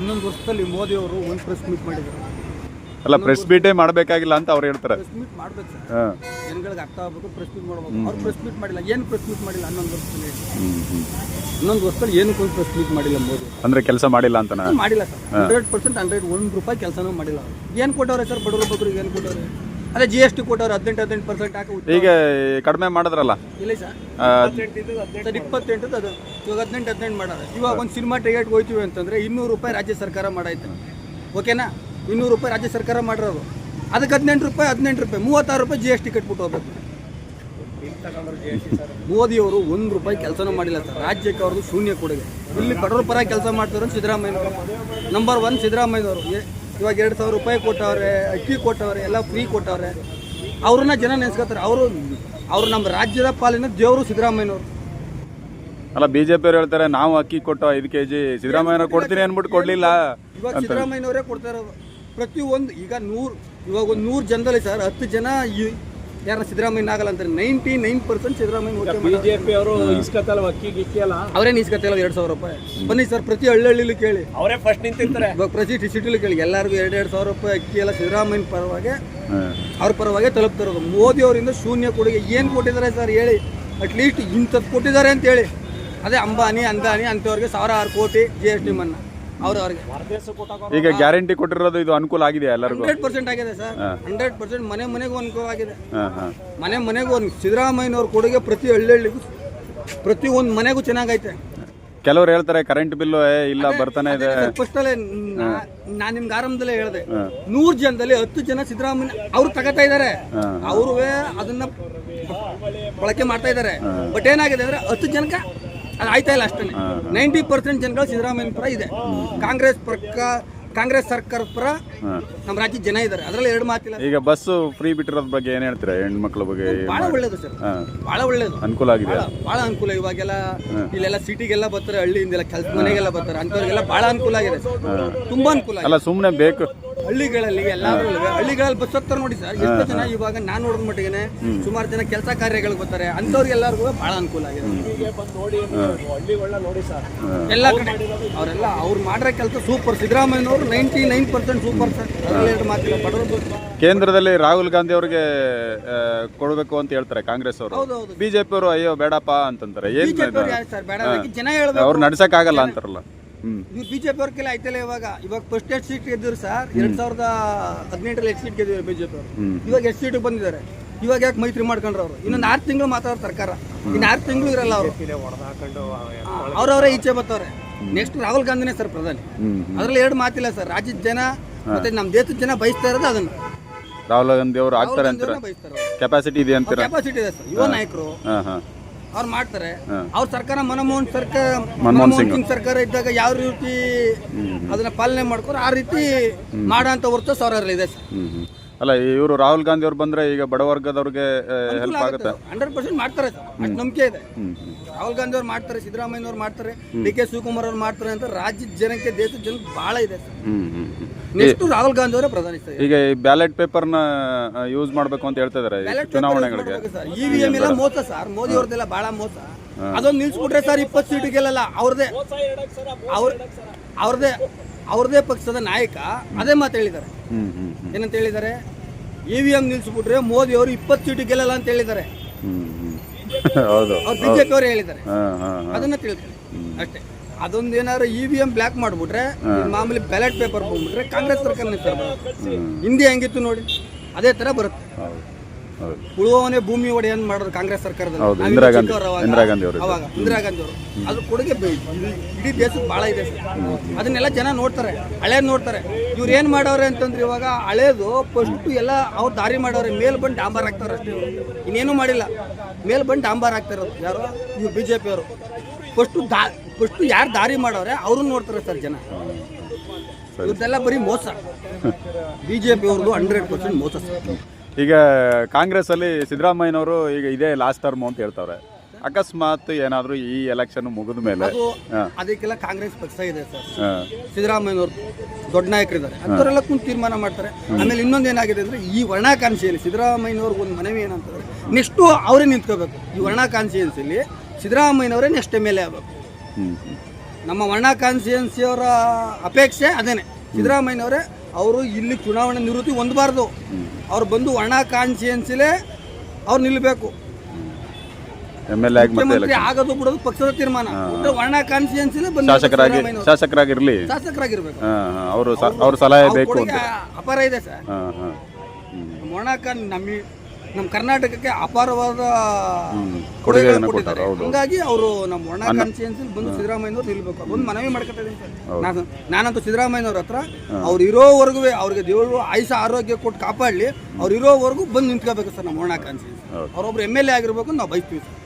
ಹನ್ನೊಂದು ವರ್ಷದಲ್ಲಿ ಮೋದಿ ಅವರು ಒಂದು ಪ್ರೆಸ್ ಮೀಟ್ ಮಾಡಿದ್ದಾರೆ ಅಲ್ಲ ಪ್ರೆಸ್ ಮೀಟೇ ಮಾಡಬೇಕಾಗಿಲ್ಲ ಅಂತ ಅವ್ರು ಹೇಳ್ತಾರೆ. ಪ್ರೆಸ್ ಮೀಟ್ ಮಾಡ್ಬೇಕು ಸರ್. ಹಾಂ. ಜನಗಳಿಗೆ ಅರ್ಥ ಆಗ್ಬೇಕು ಪ್ರೆಸ್ ಮೀಟ್ ಮಾಡ್ಬೇಕು. ಅವ್ರು ಪ್ರೆಸ್ ಮೀಟ್ ಮಾಡಿಲ್ಲ. ಏನು ಪ್ರೆಸ್ ಮೀಟ್ ಮಾಡಿಲ್ಲ ಹನ್ನೊಂದು ವರ್ಷದಲ್ಲಿ? ಹನ್ನೊಂದು ವರ್ಷದಲ್ಲಿ ಏನಕ್ಕೆ ಒಂದು ಪ್ರೆಸ್ ಮೀಟ್ ಮಾಡಿಲ್ಲ ಮೋದಿ. ಅಂದರೆ ಕೆಲಸ ಮಾಡಿಲ್ಲ ಅಂತನಾ ಮಾಡಿಲ್ಲ ಸರ್. ಹಂಡ್ರೆಡ್ ಪರ್ಸೆಂಟ್ ಹಂಡ್ರೆಡ್ ಒಂದು ರೂಪಾಯಿ ಕೆಲಸನೂ ಮಾಡಿಲ್ಲ ಏನು ಕೊಟ್ಟವ್ರೆ ಸರ್ ಬಡವರು ಬಗ್ಗರಿಗೆ ಏನು ಕೊಟ್ಟವ್ರೆ? ಅದೇ ಜಿ ಎಸ್ ಟಿ ಕೊಟ್ಟವ್ರು ಹದಿನೆಂಟು ಹದಿನೆಂಟು ಪರ್ಸೆಂಟ್ ಹಾಕಿ ಈಗ ಕಡಿಮೆ ಮಾಡಿದ್ರಲ್ಲ? ಇಲ್ಲ ಸರ್. ಸರ್ ಇಪ್ಪತ್ತೆಂಟು ಅದು. ಇವಾಗ ಹದಿನೆಂಟು ಹದಿನೆಂಟು ಮಾಡೋದು. ಇವಾಗ ಒಂದು ಸಿನಿಮಾ ಟಿಕೆಟ್ ಹೋಯ್ತೀವಿ ಅಂತಂದ್ರೆ ಇನ್ನೂರು ರೂಪಾಯಿ ರಾಜ್ಯ ಸರ್ಕಾರ ಮಾಡೈತೆ. ಓಕೆನಾ? ಇನ್ನೂರು ರೂಪಾಯಿ ರಾಜ್ಯ ಸರ್ಕಾರ ಮಾಡಿರೋದು. ಅದಕ್ಕೆ ಹದಿನೆಂಟು ರೂಪಾಯಿ ಹದಿನೆಂಟು ರೂಪಾಯಿ ಮೂವತ್ತಾರು ರೂಪಾಯಿ ಜಿ ಎಸ್ ಟಿ ಕಟ್ಬಿಟ್ಟು ಹೋಗ್ಬೇಕು. ಮೋದಿಯವರು ಒಂದು ರೂಪಾಯಿ ಕೆಲಸನೂ ಮಾಡಿಲ್ಲ ಸರ್. ರಾಜ್ಯಕ್ಕೆ ಅವ್ರದ್ದು ಶೂನ್ಯ ಕೊಡುಗೆ. ಇಲ್ಲಿ ಬಡವರ ಪರ ಕೆಲಸ ಮಾಡ್ತಾರೆ ಸಿದ್ದರಾಮಯ್ಯ ನಂಬರ್ ಒನ್ ಸಿದ್ದರಾಮಯ್ಯವರು ಇವಾಗ ಎರಡು ಸಾವಿರ ರೂಪಾಯಿ ಕೊಟ್ಟವ್ರೆ ಅಕ್ಕಿ ಕೊಟ್ಟವ್ರೆ ಎಲ್ಲ ಫ್ರೀ ಕೊಟ್ಟವ್ರೆ. ಅವ್ರನ್ನ ಜನ ನೆನೆಸ್ಕೊತಾರೆ. ಅವರು ಅವರು ನಮ್ಮ ರಾಜ್ಯದ ಪಾಲಿನ ದೇವರು ಸಿದ್ದರಾಮಯ್ಯನವರು. ಅಲ್ಲ ಬಿ ಜೆ ಪಿಯವ್ರು ಹೇಳ್ತಾರೆ ನಾವು ಅಕ್ಕಿ ಕೊಟ್ಟ ಐದು ಕೆ ಜಿ ಸಿದ್ದರಾಮಯ್ಯನ ಕೊಡ್ತೀನಿ ಅಂದ್ಬಿಟ್ಟು ಕೊಡಲಿಲ್ಲ ಇವಾಗ ಸಿದ್ದರಾಮಯ್ಯನವರೇ ಕೊಡ್ತಾರೆ ಇರೋದು. ಪ್ರತಿಯೊಂದು ಈಗ ನೂರು ಇವಾಗ ಒಂದು ನೂರು ಜನದಲ್ಲಿ ಸರ್ ಹತ್ತು ಜನ ಈ- ಯಾರನ್ನ ಸಿದ್ದರಾಮಯ್ಯ ಆಗಲ್ಲ ಅಂತಾರೆ ninety nine percent Siddaramaiah BJP ಅವರು ಇಸ್ಕತ್ತಲ್ಲ ಅಕ್ಕಿ ಗಿಕ್ಕಿ ಅಲ್ಲ ಅವರೇ ಇಸ್ಕತ್ತಲ್ಲ ಎರಡು ಸಾವಿರ ರೂಪಾಯಿ. ಬನ್ನಿ ಸರ್ ಪ್ರತಿ ಹಳ್ಳಿ ಕೇಳಿ. ಅವರೇ ಫಸ್ಟ್ ನಿಂತಿರ್ತಾರೆ. ಇವಾಗ ಪ್ರತಿ ಸಿಟಿಲಿ ಕೇಳಿ. ಎಲ್ಲರಿಗೂ ಎರಡು ಎರಡು ಸಾವಿರ ರೂಪಾಯಿ ಅಕ್ಕಿ ಎಲ್ಲ ಸಿದ್ದರಾಮಯ್ಯ ಪರವಾಗಿ ಅವ್ರ ಪರವಾಗಿ ತಲುಪ್ತಿರೋದು ಮೋದಿ ಅವರಿಂದ ಶೂನ್ಯ ಕೊಡುಗೆ. ಏನು ಕೊಟ್ಟಿದ್ದಾರೆ ಸರ್ ಹೇಳಿ. ಅಟ್ಲೀಸ್ಟ್ ಇಂಥದ್ದು ಕೊಟ್ಟಿದ್ದಾರೆ ಅಂತ ಹೇಳಿ. ಅದೇ ಅಂಬಾನಿ ಅಂದಾನಿ ಅಂಥವ್ರಿಗೆ ಸಾವಿರ ಆರು ಕೋಟಿ ಜಿ ಎಸ್ ಟಿ ಮನ್ನಾ. ಅವ್ರು ಅವ್ರಿಗೆ. ಈಗ ಗ್ಯಾರಂಟಿ ಕೊಟ್ಟಿರೋದು ಇದು ಅನುಕೂಲ ಆಗಿದೆ ಎಲ್ಲರಿಗೂ? ಹಂಡ್ರೆಡ್ ಪರ್ಸೆಂಟ್ ಆಗಿದೆ ಸರ್. ಹಂಡ್ರೆಡ್ ಪರ್ಸೆಂಟ್ ಮನೆ ಮನೆಗೂ ಅನುಕೂಲ ಆಗಿದೆ. ಮನೆ ಮನೆಗೂ ಒಂದು ಸಿದ್ದರಾಮಯ್ಯನವ್ರ ಕೊಡುಗೆ ಪ್ರತಿ ಹಳ್ಳಿಗೂ ಪ್ರತಿ ಒಂದು ಮನೆಗೂ ಚೆನ್ನಾಗೈತೆ. ಕೆಲವ್ರು ಹೇಳ್ತಾರೆ ಕರೆಂಟ್ ಬಿಲ್ ಇಲ್ಲ ಬರ್ತಾನೆ ಇದೆ. ಫಸ್ಟ್ ಅಲ್ಲೇ ನಾನು ನಿಮ್ಗೆ ಆರಂಭದಲ್ಲೇ ಹೇಳಿದೆ. ನೂರ್ ಜನದಲ್ಲಿ ಹತ್ತು ಜನ ಸಿದ್ದರಾಮಯ್ಯ ಅವ್ರು ತಗೋತಾ ಇದ್ದಾರೆ ಅವ್ರವೇ ಅದನ್ನ ಬಳಕೆ ಮಾಡ್ತಾ ಇದ್ದಾರೆ ಬಟ್ ಏನಾಗಿದೆ ಅಂದ್ರೆ ಹತ್ತು ಜನಕ್ಕೆ ಅದು ಆಯ್ತಾ ಇಲ್ಲ ಅಷ್ಟೇ ನೈಂಟಿ ಪರ್ಸೆಂಟ್ ಜನಗಳು ಸಿದ್ದರಾಮಯ್ಯ ಪರ ಇದೆ. ಕಾಂಗ್ರೆಸ್ ಪಕ್ಕ ಕಾಂಗ್ರೆಸ್ ಸರ್ಕಾರ ಪರ ನಮ್ಮ ರಾಜ್ಯದ ಜನ ಇದ್ದಾರೆ. ಅದರಲ್ಲಿ ಎರಡು ಮಾತಿಲ್ಲ. ಈಗ ಬಸ್ ಫ್ರೀ ಬಿಟ್ಟಿರೋದ್ ಬಗ್ಗೆ ಏನ್ ಹೇಳ್ತೀರಾ? ಹೆಣ್ಮಕ್ಳ ಬಗ್ಗೆ ಬಹಳ ಒಳ್ಳೇದು ಸರ್. ಬಹಳ ಒಳ್ಳೇದು. ಅನುಕೂಲ ಆಗಿದೆ? ಬಹಳ ಅನುಕೂಲ. ಇವಾಗೆಲ್ಲ ಇಲ್ಲೆಲ್ಲ ಸಿಟಿಗೆಲ್ಲ ಬರ್ತಾರೆ ಹಳ್ಳಿಯಿಂದೆಲ್ಲ ಕೆಲಸ ಮನೆಗೆಲ್ಲ ಬರ್ತಾರೆ. ಅಂಥವ್ರಿಗೆಲ್ಲ ಬಹಳ ಅನುಕೂಲ ಆಗಿದೆ. ತುಂಬಾ ಅನುಕೂಲ ಅಲ್ಲ ಸುಮ್ಮನೆ ಬೇಕು. ಹಳ್ಳಿಗಳಲ್ಲಿ ಎಲ್ಲಾದ್ರೂ ಹಳ್ಳಿಗಳಲ್ಲಿ ಬಸ್ ಹತ್ತಾರ ನೋಡಿ ಸರ್ ಎಷ್ಟು ಜನ ಇವಾಗ ನಾನು ನೋಡಿದ ಮಟ್ಟಿಗೆ ಸುಮಾರು ಜನ ಕೆಲಸ ಕಾರ್ಯಗಳಿಗೆ ಬರ್ತಾರೆ ಅಂಥವ್ರಿಗೆ ಎಲ್ಲರಿಗೂ ಬಹಳ ಅನುಕೂಲ ಆಗಿದೆ. ಬಂದು ನೋಡಿ ಹಳ್ಳಿಗಳನ್ನ ನೋಡಿ ಸರ್. ಎಲ್ಲ ಕಡೆ ಅವರೆಲ್ಲ ಅವ್ರು ಮಾಡಿರೋ ಕೆಲಸ ಸೂಪರ್ ಸಿದ್ದರಾಮಯ್ಯನವರು ninety nine percent super sir ಅದರಲ್ಲಿ ಮಾತಿಲ್ಲ ಬಡವರು ಕೇಂದ್ರದಲ್ಲಿ ರಾಹುಲ್ ಗಾಂಧಿ ಅವರಿಗೆ ಕೊಡಬೇಕು ಅಂತ ಹೇಳ್ತಾರೆ ಕಾಂಗ್ರೆಸ್ ಅವರು. ಹೌದು ಹೌದು. ಬಿಜೆಪಿ ಅವರು ಅಯ್ಯೋ ಬೇಡಪ್ಪ ಅಂತಂತಾರೆ. ಏನ್ ಸರ್? ಬೇಡ ಜನ ಹೇಳ್ಬೇಕು. ಅವ್ರು ನಡ್ಸಕ್ ಆಗಲ್ಲ ಅಂತಾರಲ್ಲ. ಇವ್ರು ಬಿಜೆಪಿ ಅವ್ರ ಕೆಲ ಆಯ್ತಲ್ಲ ಇವಾಗ? ಇವಾಗ ಫಸ್ಟ್ ಎಷ್ಟು ಸೀಟ್ ಗೆದ್ದಿರು ಸರ್ ಎರಡ್ ಸಾವಿರದ ಹದಿನೆಂಟರಲ್ಲಿ ಎಷ್ಟು ಸೀಟ್ ಗೆದ್ದಿದ್ರು ಬಿಜೆಪಿ ಅವರು. ಇವಾಗ ಎಷ್ಟು ಸೀಟ್ ಬಂದಿದ್ದಾರೆ. ಇವಾಗ ಯಾಕೆ ಮೈತ್ರಿ ಮಾಡ್ಕೊಂಡ್ರು ಅವರು? ಇನ್ನೊಂದು ಆರು ತಿಂಗಳು ಮಾತಾಡೋ ಸರ್ಕಾರ. ಇನ್ನು ಆರು ತಿಂಗಳು ಇರಲ್ಲ ಅವರು. ಅವ್ರವರೇ ಈಚೆ ಬರ್ತಾವ್ರೆ ನೆಕ್ಸ್ಟ್ ರಾಹುಲ್ ಗಾಂಧಿನೇ ಸರ್ ಪ್ರಧಾನಿ. ಅದ್ರಲ್ಲಿ ಎರಡು ಮಾತಿಲ್ಲ ಸರ್. ರಾಜ್ಯದ ಜನ ಮತ್ತೆ ನಮ್ಮ ದೇಶದ ಜನ ಬಯಸ್ತಾ ಇರೋದು ಅದನ್ನ. ರಾಹುಲ್ ಗಾಂಧಿ ಅವರು ಆಗ್ತಾರೆ ಅಂತ ಕೆಪಾಸಿಟಿ ಇದೆ ಅಂತ ಕೆಪಾಸಿಟಿ ಇದೆ ಸರ್. ಯುವ ನಾಯಕರು. ಹಾ ಹಾ. ಅವ್ರು ಮಾಡ್ತಾರೆ. ಅವ್ರ ಸರ್ಕಾರ ಮನಮೋಹನ್ ಸರ್ಕಾರ ಮನಮೋಹನ್ ಸಿಂಗ್. ಸರ್ಕಾರ ಇದ್ದಾಗ ಯಾವ ರೀತಿ ಅದನ್ನ ಪಾಲನೆ ಮಾಡ್ಕೊಂಡು ಆ ರೀತಿ ಮಾಡೋಂಥ ಹೊರತು ಸಾವಿರ ಇದೆ ಸರ್. ಅಲ್ಲ ಇವರು ರಾಹುಲ್ ಗಾಂಧಿ ಅವ್ರು ಬಂದ್ರೆ ಈಗ ಬಡವರ್ಗದವ್ರಿಗೆ ಹೆಲ್ಪ್ ಆಗುತ್ತೆ ಹಂಡ್ರೆಡ್ ಪರ್ಸೆಂಟ್ ಮಾಡ್ತಾರೆ ಅಷ್ಟು ನಂಬಿಕೆ ಇದೆ. ರಾಹುಲ್ ಗಾಂಧಿ ಅವ್ರು ಮಾಡ್ತಾರೆ ಸಿದ್ದರಾಮಯ್ಯ ಅವ್ರು ಮಾಡ್ತಾರೆ ಡಿ ಕೆ ಶಿವಕುಮಾರ್ ಅವ್ರು ಮಾಡ್ತಾರೆ ಅಂತ ರಾಜ್ಯದ ಜನಕ್ಕೆ ದೇಶದ ಜನಕ್ಕೆ ಬಹಳ ಇದೆ ನೆಕ್ಸ್ಟ್ ರಾಹುಲ್ ಗಾಂಧಿ ಅವರೇ ಪ್ರಧಾನಿ ಈಗ ಈ ಬ್ಯಾಲೆಟ್ ಪೇಪರ್ನ ಯೂಸ್ ಮಾಡ್ಬೇಕು ಅಂತ ಹೇಳ್ತಾ ಇದಾರೆ ಈ ಚುನಾವಣೆಗಳಿಗೆ. ಇವಿಎಂ ವಿ ಎಂ ಎಲ್ಲ ಮೋಸ ಸರ್. ಮೋದಿ ಅವ್ರದ್ದೆಲ್ಲ ಬಹಳ ಮೋಸ. ಅದೊಂದು ನಿಲ್ಸ್ಬಿಟ್ರೆ ಸರ್ ಇಪ್ಪತ್ತು ಸೀಟ್ ಗೆಲ್ಲಲ್ಲ. ಅವ್ರದೇ ಅವ್ರ ಅವ್ರದೇ ಅವ್ರದೇ ಪಕ್ಷದ ನಾಯಕ ಅದೇ ಮಾತು ಹೇಳಿದ್ದಾರೆ. ಏನಂತ ಹೇಳಿದ್ದಾರೆ? ಇ ವಿ ಎಂ ನಿಲ್ಸ್ಬಿಟ್ರೆ ಮೋದಿ ಅವರು ಇಪ್ಪತ್ತು ಸೀಟು ಗೆಲ್ಲಲ್ಲ ಅಂತ ಹೇಳಿದ್ದಾರೆ. ಹೌದು ಅವ್ರು ಬಿಜೆಪಿ ಅವರು ಹೇಳಿದ್ದಾರೆ. ಅದನ್ನ ತಿಳ್ಕೊಳ್ಳಿ. ಅಷ್ಟೇ. ಅದೊಂದು ಏನಾದ್ರು ಇ ವಿ ಎಂ ಬ್ಲಾಕ್ ಮಾಡ್ಬಿಟ್ರೆ ಮಾಮೂಲಿ ಬ್ಯಾಲೆಟ್ ಪೇಪರ್ ಬಂದ್ಬಿಟ್ರೆ ಕಾಂಗ್ರೆಸ್ ಸರ್ಕಾರ ಹಿಂದಿ ಹೆಂಗಿತ್ತು ನೋಡಿ? ಅದೇ ತರ ಬರುತ್ತೆ. ಉಳುವವನೇ ಭೂಮಿ ಒಡೆಯನ್ ಮಾಡೋದು ಕಾಂಗ್ರೆಸ್ ಸರ್ಕಾರದಲ್ಲಿ? ಇಂದಿರಾ ಗಾಂಧಿ- ಅವಾಗ. ಇಂದಿರಾ ಗಾಂಧಿ ಅವರು ಅವಾಗ ಇಂದಿರಾ ಗಾಂಧಿ ಅವರು ಅದು ಕೊಡುಗೆ ಬೆ- ಇಡೀ ದೇಶಕ್ಕೆ ಭಾಳ ಇದೆ. ಅದನ್ನೆಲ್ಲ ಜನ ನೋಡ್ತಾರೆ ಹಳೇದು ನೋಡ್ತಾರೆ. ಇವ್ರು ಏನು ಮಾಡೋರೆ ಅಂತಂದ್ರೆ ಇವಾಗ ಹಳೇದು ಫಸ್ಟ್ ಎಲ್ಲ ಅವ್ರು ದಾರಿ ಮಾಡೋರೆ ಮೇಲ್ ಬಂದು ಡಾಂಬಾರ್ ಹಾಕ್ತಾರೆ ಅಷ್ಟೇ. ಇನ್ನೇನು ಮಾಡಿಲ್ಲ. ಮೇಲ್ ಬಂದು ಡಾಂಬಾರ್ ಹಾಕ್ತಿರೋದು. ಯಾರು? ಇವ್ರು ಬಿ ಜೆ ಪಿ ಅವರು ಫಸ್ಟು ದಾ ಫಸ್ಟು ಯಾರು ದಾರಿ ಮಾಡೋರೆ ಅವ್ರನ್ನ ನೋಡ್ತಾರೆ ಸರ್ ಜನ. ಇವ್ರದ್ದೆಲ್ಲ ಬರೀ ಮೋಸ. ಬಿ ಜೆ ಪಿ ಅವ್ರದ್ದು ಹಂಡ್ರೆಡ್ ಪರ್ಸೆಂಟ್ ಮೋಸ ಸರ್. ಈಗ ಕಾಂಗ್ರೆಸ್ಸಲ್ಲಿ ಸಿದ್ದರಾಮಯ್ಯನವರು ಈಗ ಇದೇ ಲಾಸ್ಟ್ ಟರ್ಮ್ ಅಂತ ಹೇಳ್ತಾವ್ರೆ. ಅಕಸ್ಮಾತ್ ಏನಾದ್ರು ಈ ಎಲೆಕ್ಷನ್ ಮುಗಿದ ಮೇಲೆ ಅದು ಅದಕ್ಕೆಲ್ಲ ಕಾಂಗ್ರೆಸ್ ಪಕ್ಷ ಇದೆ ಸರ್. ಸಿದ್ದರಾಮಯ್ಯನವರು ದೊಡ್ಡ ನಾಯಕರಿದ್ದಾರೆ. ಅಂಥವರೆಲ್ಲ ಕುಂತು ತೀರ್ಮಾನ ಮಾಡ್ತಾರೆ. ಆಮೇಲೆ ಇನ್ನೊಂದು ಏನಾಗಿದೆ ಅಂದ್ರೆ ಈ ವರ್ಣಾಕಾಂಕ್ಷೆಯಲ್ಲಿ ಸಿದ್ದರಾಮಯ್ಯನವ್ರಿಗೆ ಒಂದು ಮನವಿ ಏನಂತಂದ್ರೆ ನೆಕ್ಸ್ಟು ಅವರೇ ನಿಂತ್ಕೋಬೇಕು. ಈ ವರ್ಣಾಕಾಂಕ್ಷೆಯಲ್ಲಿ ಸಿದ್ದರಾಮಯ್ಯನವರೇ ನೆಕ್ಸ್ಟ್ ಎಂ ಎಲ್ ಎ ಆಗಬೇಕು. ನಮ್ಮ ವರ್ಣ ಕಾನ್ಸ್ಟಿಟ್ಯೂನ್ಸಿ ಅವರ ಅಪೇಕ್ಷೆ ಅದೇನೆ. ಸಿದ್ದರಾಮಯ್ಯನವರೇ ಅವರು ಇಲ್ಲಿ ಚುನಾವಣೆ ನಿವೃತ್ತಿ ಹೊಂದಬಾರ್ದು. ಅವ್ರು ಬಂದು ವರ್ಣ ಕಾನ್ಸ್ಟಿಟ್ಯೂನ್ಸಿಲೇ ಅವ್ರು ನಿಲ್ಲಬೇಕು ಮುಖ್ಯಮಂತ್ರಿ. ಆಗೋದು ಬಿಡೋದು ಪಕ್ಷದ ತೀರ್ಮಾನ. ಒಣ ವರ್ಣ ಕಾನ್ಸ್ಟಿಟ್ಯೂನ್ಸಿಲೇ ಬಂದು ಶಾಸಕರಾಗಿ. ಶಾಸಕರಾಗಿರ್ಲಿ. ಶಾಸಕರಾಗಿರ್ಬೇಕು. ಅವರು ಅವ್ರ ಸಲಹೆ ಬೇಕು ಅಪಾರ ಇದೆ ಸರ್. ಒಣ ಕಾನ್ ಮೊಣಕ ನಮ್ಮ ಕರ್ನಾಟಕಕ್ಕೆ ಅಪಾರವಾದ ಕೊಡುಗೆಯನ್ನು ಕೊಡುಗೆಗಳನ್ನು ಕೊಟ್ಟಿದ್ದಾರೆ. ಹೌದು. ಹಂಗಾಗಿ ಅವರು ನಮ್ಮ ಒಣ ಕಾನ್ಸ್ಟಿಟ್ಯೂನ್ಸಿ ಬಂದು ಸಿದ್ದರಾಮಯ್ಯನವ್ರು ನಿಲ್ಬೇಕು. ಒಂದು ಮನವಿ ಮಾಡ್ಕೊತಾ ಸರ್ ನಾನು ನಾನಂತೂ ಸಿದ್ದರಾಮಯ್ಯನವ್ರ ಹತ್ರ ಅವ್ರು ಇರೋವರೆಗೂ ಅವ್ರಿಗೆ ದೇವರು ಆಯುಷ ಆರೋಗ್ಯ ಕೊಟ್ಟು ಕಾಪಾಡಲಿ ಅವ್ರು ಇರೋವರೆಗೂ ಬಂದು ನಿಂತ್ಕೋಬೇಕು ಸರ್ ನಮ್ಮ ಒಣ ಕಾನ್ಸ್ಟಿಟ್ಯೂನ್ಸಿ. ಅವರೊಬ್ರು ಎಂ ಎಲ್ ಎ ಆಗಿರ್ಬೇಕು ಅಂತ ನಾವು ಬಯಸ್ತೀವಿ ಸರ್.